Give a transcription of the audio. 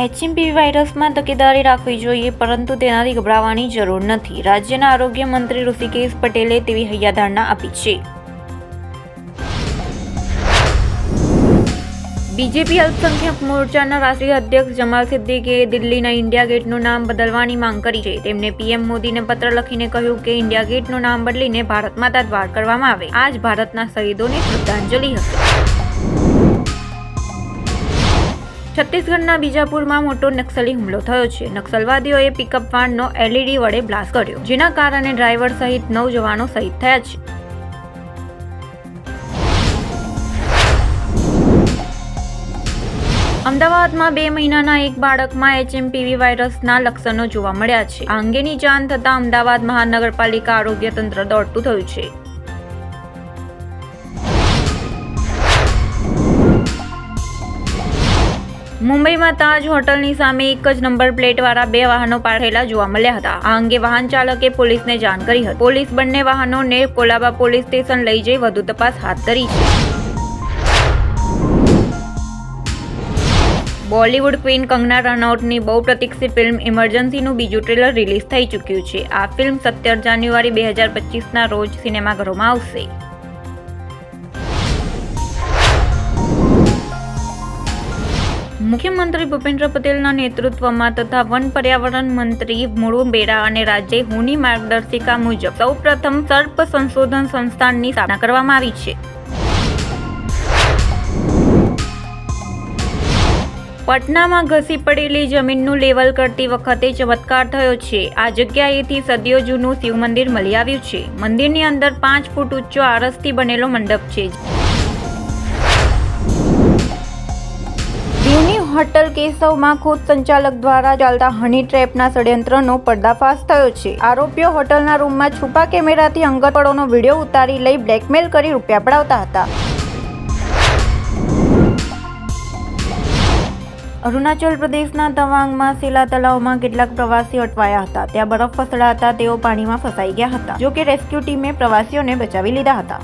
HMP વાયરસમાં તકેદારી રાખવી જોઈએ, પરંતુ તેનાથી ગભરાવાની જરૂર નથી. રાજ્યના આરોગ્ય મંત્રી ઋષિકેશ પટેલે તેવી હૈયાધારણા આપી છે. બીજેપી અલ્પસંખ્યક મોરચાના રાષ્ટ્રીય અધ્યક્ષ જમાલ સિદ્દીકીએ દિલ્હીના ઇન્ડિયા ગેટનું નામ બદલવાની માંગ કરી છે. તેમણે પીએમ મોદીને પત્ર લખીને કહ્યું કે ઇન્ડિયા ગેટનું નામ બદલીને ભારત માતા દ્વાર કરવામાં આવે. આ જ ભારતના શહીદોને શ્રદ્ધાંજલિ હશે. છત્તીસગઢના બીજાપુરમાં મોટો નક્સલી હુમલો થયો છે. નક્સલવાદીઓએ પિકઅપ વાનનો એલઈડી વડે બ્લાસ્ટ કર્યો, જેના કારણે ડ્રાઈવર સહિત નવ જવાનો શહીદ થયા છે. અમદાવાદમાં બે મહિનાના એક બાળકમાં એચએમપીવી વાયરસના લક્ષણો જોવા મળ્યા છે. આ અંગેની જાણ થતાં અમદાવાદ મહાનગરપાલિકા આરોગ્ય તંત્ર દોડતું થયું છે. મુંબઈમાં તાજ હોટલની સામે એક જ નંબર પ્લેટવાળા બે વાહનો પાડેલા જોવા મળ્યા હતા. આ અંગે વાહન ચાલકે પોલીસને જાણ કરી હતી. પોલીસ બંને વાહનોને કોલાબા પોલીસ સ્ટેશન લઈ જઈ વધુ તપાસ હાથ ધરી છે. બોલિવૂડ ક્વીન કંગના રનૌટની બહુ પ્રતીક્ષિત ફિલ્મ ઇમરજન્સીનું બીજું ટ્રેલર રિલીઝ થઈ ચૂક્યું છે. આ ફિલ્મ સત્તર જાન્યુઆરી બે હજાર પચીસના રોજ સિનેમાઘરોમાં આવશે. મુખ્યમંત્રી ભૂપેન્દ્ર પટેલના નેતૃત્વમાં તથા વન પર્યાવરણ મંત્રી મુળુ બેરા અને રાજ્ય હુની માર્ગદર્શિકા મુજબ સૌપ્રથમ સર્પ સંશોધન સંસ્થાનની સ્થાપના કરવામાં આવી છે. પટનામાં ઘસી પડેલી જમીનનું લેવલ કરતી વખતે ચમત્કાર થયો છે. આ જગ્યાએથી સદીઓ જૂનું શિવ મંદિર મળી આવ્યું છે. મંદિરની અંદર પાંચ ફૂટ ઊંચો આરસથી બનેલો મંડપ છે. હોટલ કેશવમાં ખુદ સંચાલક દ્વારા ચાલતા હની ટ્રેપના ષડયંત્રનો પર્દાફાશ થયો છે. આરોપીઓ હોટલના રૂમમાં છુપા કેમેરાથી અંગતપળોનો વીડિયો ઉતારી લઈ બ્લેકમેલ કરી રૂપિયા પડાવતા હતા. અરુણાચલ પ્રદેશના તવાંગમાં સેલા તળાવમાં કેટલાક પ્રવાસીઓ અટવાયા હતા. ત્યાં બરફ ફસડાતા તેઓ પાણીમાં ફસાઈ ગયા હતા જો કે રેસ્ક્યુ ટીમે પ્રવાસીઓને બચાવી લીધા હતા.